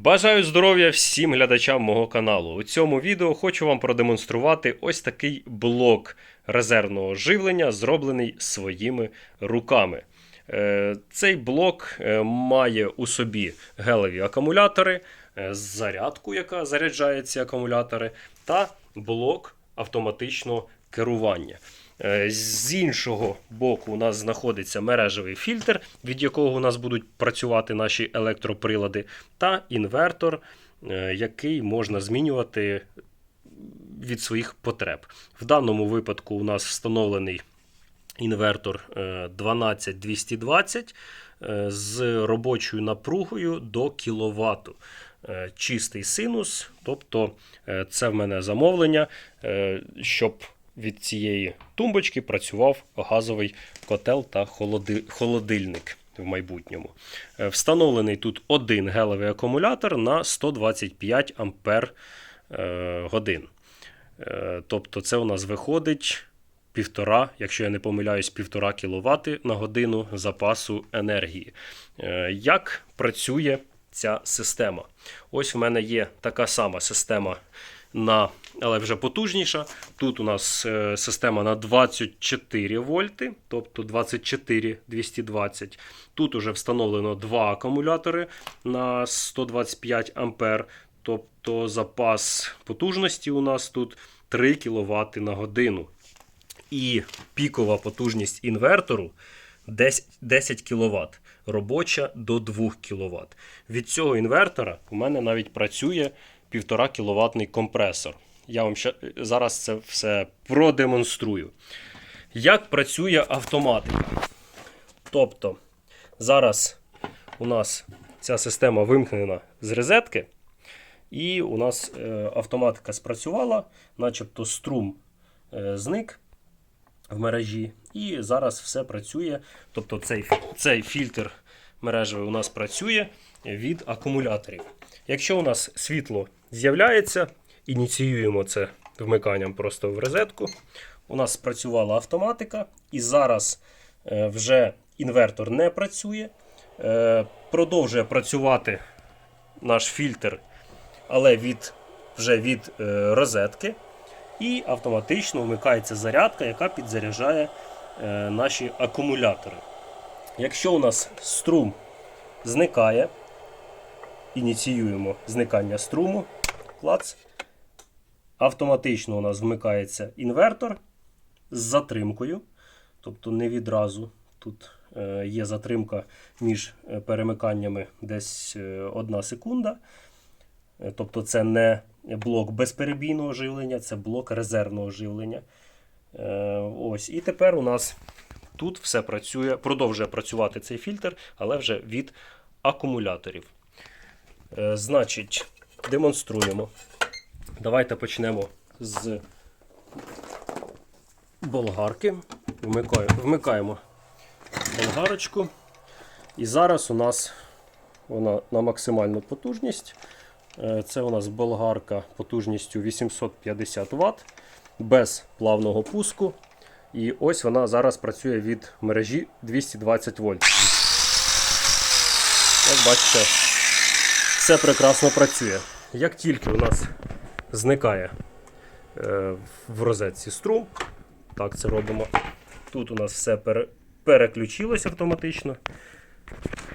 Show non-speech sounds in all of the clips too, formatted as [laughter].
Бажаю здоров'я всім глядачам мого каналу. У цьому відео хочу вам продемонструвати ось такий блок резервного живлення, зроблений своїми руками. Е, Цей блок е, має у собі гелеві акумулятори, е, зарядку, яка заряджає ці акумулятори, та блок автоматичного керування. Е, З іншого боку, у нас знаходиться мережевий фільтр, від якого у нас будуть працювати наші електроприлади, та інвертор, е, який можна змінювати від своїх потреб. В даному випадку у нас встановлений інвертор е, 12220 е, з робочою напругою до кВт. Чистий синус, тобто це в мене замовлення, щоб від цієї тумбочки працював газовий котел та холодильник в майбутньому. Е, Встановлений тут один гелевий акумулятор на 125 ампер е, годин. Е, Тобто це у нас виходить півтора, якщо я не помиляюсь, півтора кВт на годину запасу енергії. Як працює ця система? Ось в мене є така сама система, на, але вже потужніша. Тут у нас е, система на 24 вольти, тобто 24 220. Тут уже встановлено два акумулятори на 125 ампер. Тобто запас потужності у нас тут 3 кВт на годину. І пікова потужність інвертору 10, 10 кВт. Робоча до 2 кВт. Від цього інвертора у мене навіть працює 1,5 кВт компресор. Я вам ще зараз це все продемонструю. Як працює автоматика? Тобто, зараз у нас ця система вимкнена з розетки, і у нас е, автоматика спрацювала, начебто струм е, зник в мережі, і зараз все працює. Тобто цей, цей фільтр мережевий у нас працює від акумуляторів. Якщо у нас світло з'являється, ініціюємо це вмиканням просто в розетку. У нас спрацювала автоматика, і зараз е, вже інвертор не працює. Е, продовжує працювати наш фільтр, але від, вже від е, розетки. І автоматично вмикається зарядка, яка підзаряджає наші акумулятори. Якщо у нас струм зникає, ініціюємо зникання струму, клац, автоматично у нас вмикається інвертор з затримкою, тобто не відразу. Тут е, є затримка між е, перемиканнями десь 1 секунда. Е, Тобто це не блок безперебійного живлення, це блок резервного живлення. Е, Ось. І тепер у нас тут все працює, продовжує працювати цей фільтр, але вже від акумуляторів. Е, Значить, демонструємо. Давайте почнемо з болгарки. Вмикаємо, вмикаємо болгарочку. І зараз у нас вона на максимальну потужність. Е, Це у нас болгарка потужністю 850 Вт без плавного пуску. І ось вона зараз працює від мережі 220 вольт. Як бачите, все прекрасно працює. Як тільки у нас зникає е, в розетці струм, так це робимо. Тут у нас все пере- переключилось автоматично.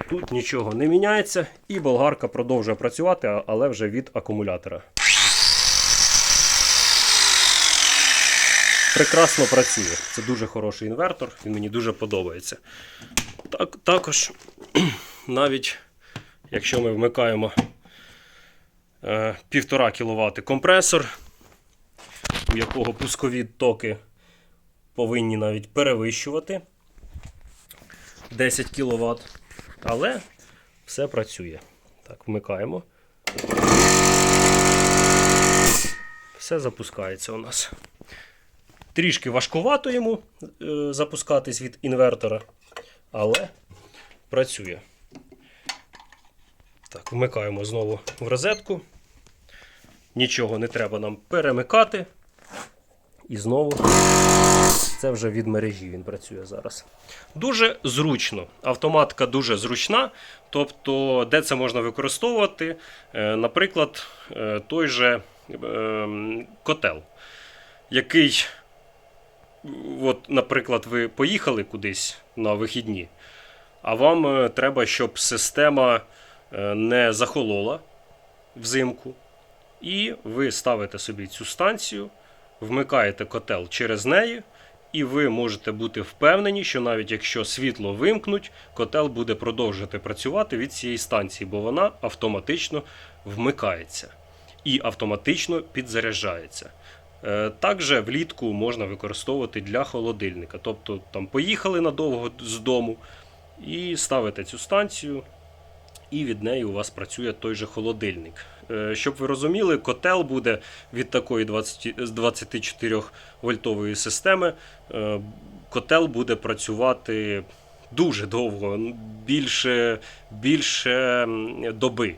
Тут нічого не міняється, і болгарка продовжує працювати, але вже від акумулятора. Прекрасно працює. Це дуже хороший інвертор, він мені дуже подобається. Так, також, [clears throat] навіть якщо ми вмикаємо 1,5 кВт компресор, у якого пускові токи повинні навіть перевищувати 10 кВт. Але все працює. Так, вмикаємо. Все запускається у нас. Трішки важкувато йому е, запускатись від інвертора, але працює. Так, вмикаємо знову в розетку. Нічого не треба нам перемикати. І знову. Це вже від мережі він працює зараз. Дуже зручно. Автоматика дуже зручна. Тобто, де це можна використовувати? Е, Наприклад, е, той же ем, котел, який, от, наприклад, ви поїхали кудись на вихідні, а вам е, треба, щоб система е, не захолола взимку. І ви ставите собі цю станцію, вмикаєте котел через неї, і ви можете бути впевнені, що навіть якщо світло вимкнуть, котел буде продовжувати працювати від цієї станції, бо вона автоматично вмикається і автоматично підзаряджається. Е, Також влітку можна використовувати для холодильника. Тобто там поїхали надовго з дому і ставите цю станцію, і від неї у вас працює той же холодильник. Е, Щоб ви розуміли, котел буде від такої з 24 вольтової системи. е, Котел буде працювати дуже довго, більше, більше доби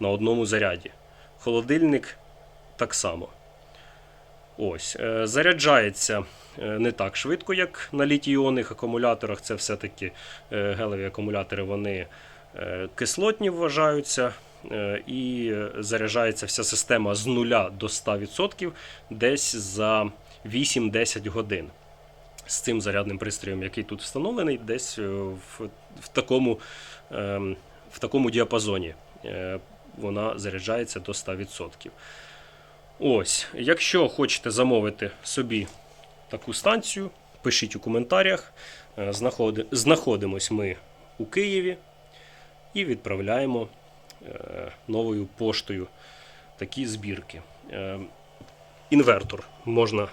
на одному заряді. Холодильник так само. Ось, е, заряджається не так швидко, як на літій-іонних акумуляторах. Це все-таки гелеві акумулятори, вони кислотні вважаються. е, І е, заряджається вся система з 0 до 100% десь за 8-10 годин. З цим зарядним пристроєм, який тут встановлений, десь е, в, в, такому, ем, в такому діапазоні е, вона заряджається до 100%. Ось, якщо хочете замовити собі таку станцію, пишіть у коментарях. Е, знаходимось ми у Києві і відправляємо е, новою поштою такі збірки. Е, інвертор можна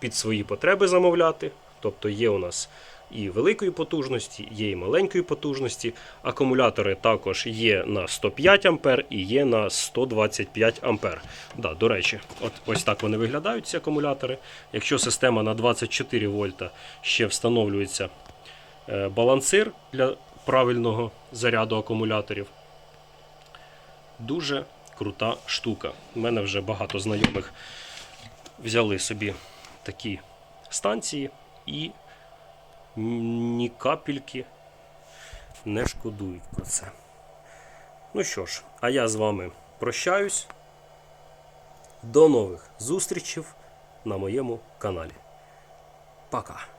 під свої потреби замовляти. Тобто є у нас і великої потужності, є і маленької потужності. Акумулятори також є на 105 А і є на 125 А. Да, до речі, от ось так вони виглядають, ці акумулятори. Якщо система на 24 вольта ще встановлюється е, балансир для правильного заряду акумуляторів. Дуже крута штука. У мене вже багато знайомих взяли собі такі станції і ні капельки не шкодують про це. Ну що ж, а я з вами прощаюсь. До нових зустрічей на моєму каналі. Пока!